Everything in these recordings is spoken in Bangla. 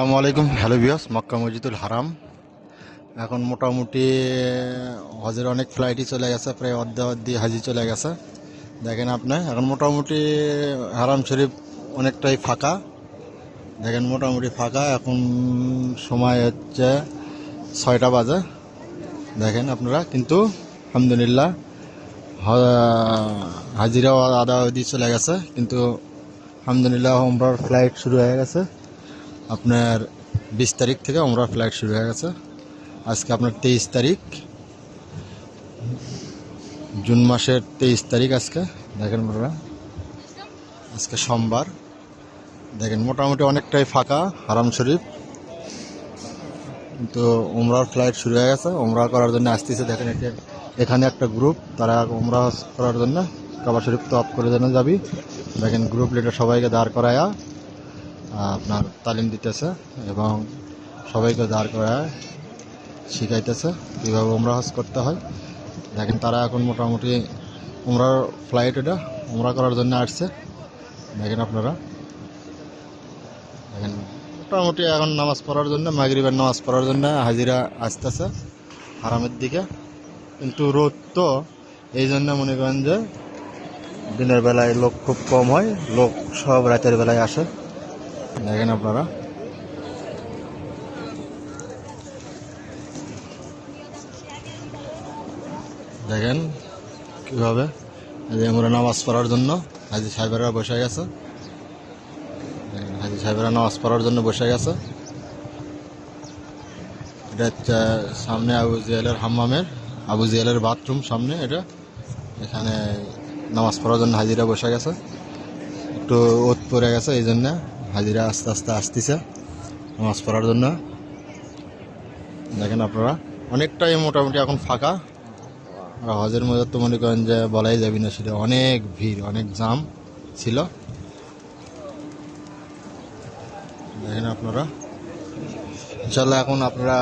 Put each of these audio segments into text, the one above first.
আসসালামু আলাইকুম। হ্যালো বিয়াস মক্কা মসজিদুল হারাম। এখন মোটামুটি হজের অনেক ফ্লাইটই চলে গেছে, প্রায় অর্ধে অর্ধি হাজি চলে গেছে। দেখেন আপনি, এখন মোটামুটি হারাম শরীফ অনেকটাই ফাঁকা। দেখেন মোটামুটি ফাঁকা, এখন সময় হচ্ছে ছয়টা বাজে। দেখেন আপনারা, কিন্তু আলহামদুলিল্লাহ হাজিরাও আদা অবধি চলে গেছে। কিন্তু আলহামদুলিল্লাহ ওমরার ফ্লাইট শুরু হয়ে গেছে। আপনার বিশ তারিখ থেকে ওমরার ফ্লাইট শুরু হয়ে গেছে। আজকে আপনার তেইশ তারিখ। জুন মাসের তেইশ তারিখ আজকে, দেখেন আপনারা আজকে সোমবার। দেখেন, মোটামুটি অনেকটাই ফাঁকা, হারাম শরীফ। কিন্তু ওমরার ফ্লাইট শুরু হয়ে গেছে। ওমরা করার জন্য আসতেছে, দেখেন এটা। এখানে একটা গ্রুপ তারা ওমরা করার জন্য। কাবা শরীফ তো অফ করে জন্য যাবি। দেখেন গ্রুপ লিডার সবাইকে দাঁড় করায়া আপনার তালিম দিতেছে এবং সবাইকে দাঁড় করায় শিখাইতেছে কীভাবে ওমরা হজ করতে হয়। দেখেন তারা এখন মোটামুটি ওমরার ফ্লাইট এটা ওমরা করার জন্য আসছে। দেখেন আপনারা। দেখেন, মোটামুটি এখন নামাজ পড়ার জন্য, মাগরিবের নামাজ পড়ার জন্য হাজিরা আসতেছে হারামের দিকে। কিন্তু রোদ তো এই জন্য মনে করেন যে দিনের বেলায় লোক খুব কম হয়, লোক সব রাতের বেলায় আসে। দেখেন আপনারা। দেখেন কীভাবে আমরা নামাজ পড়ার জন্য হাজি সাহেবেরা বসে গেছে। হাজি সাহেবেরা নামাজ পড়ার জন্য বসে গেছে। এটা হচ্ছে সামনে আবু জিয়ালের হাম্মামের, আবু জিয়ালের বাথরুম সামনে এটা। এখানে নামাজ পড়ার জন্য হাজিরা বসে গেছে। একটু ওত পড়ে গেছে, এই জন্য হাজিরা আস্তে আস্তে আসতেছে নামাজ পড়ার জন্য। দেখেন আপনারা, অনেকটাই মোটামুটি এখন ফাঁকা। আর হজের মধ্যে তো মনে করেন যে বলাই যাবি না, সেটা অনেক ভিড়, অনেক জাম ছিল। দেখেন আপনারা ইনশাল্লাহ এখন আপনারা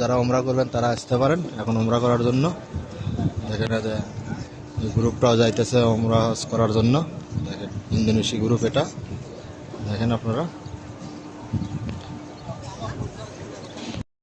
যারা ওমরা করবেন, তারা আসতে পারেন এখন ওমরা করার জন্য। দেখেন যে গ্রুপটাও যাইতেছে ওমরা করার জন্য। দেখেন, ইন্দোনেশি গ্রুপ এটা। দেখেন আপনারা।